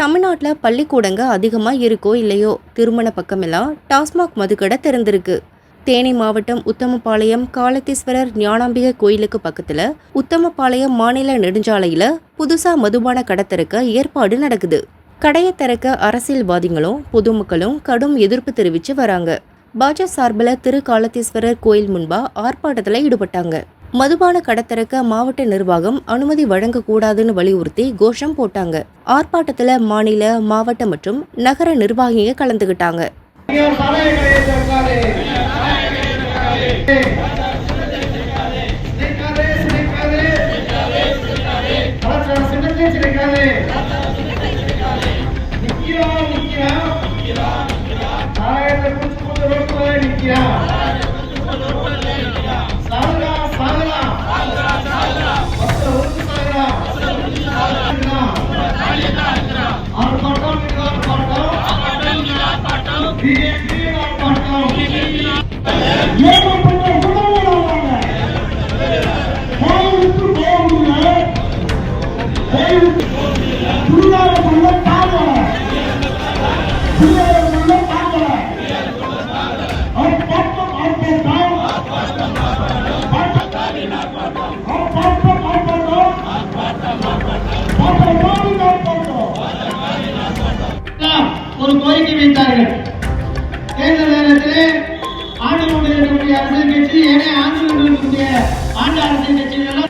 தமிழ்நாட்டில் பள்ளிக்கூடங்க அதிகமாக இருக்கோ இல்லையோ? திருமண பக்கமெல்லாம் டாஸ்மாக் மதுக்கடை திறந்திருக்கு. தேனி மாவட்டம் உத்தமபாளையம் காலத்தீஸ்வரர் ஞானாம்பிகை கோயிலுக்கு பக்கத்தில் உத்தமபாளையம் மாநில நெடுஞ்சாலையில் புதுசாக மதுபான கடை திறக்க ஏற்பாடு நடக்குது. கடையை திறக்க அரசியல்வாதிகளும் பொதுமக்களும் கடும் எதிர்ப்பு தெரிவித்து வராங்க. பாஜ சார்பில் திரு காலத்தீஸ்வரர் கோயில் முன்பா ஆர்ப்பாட்டத்தில் ஈடுபட்டாங்க. மதுபான கடை மாவட்ட நிர்வாகம் அனுமதி வழங்கக்கூடாதுன்னு வலியுறுத்தி கோஷம் போட்டாங்க. ஆர்ப்பாட்டத்தில் மாநில மாவட்ட மற்றும் நகர நிர்வாகிங்க கலந்துக்கிட்டாங்க ஒரு கோரிக்கை வைத்தார்கள். ஆண்டு ஆண்டு அரசியல் கட்சிகள்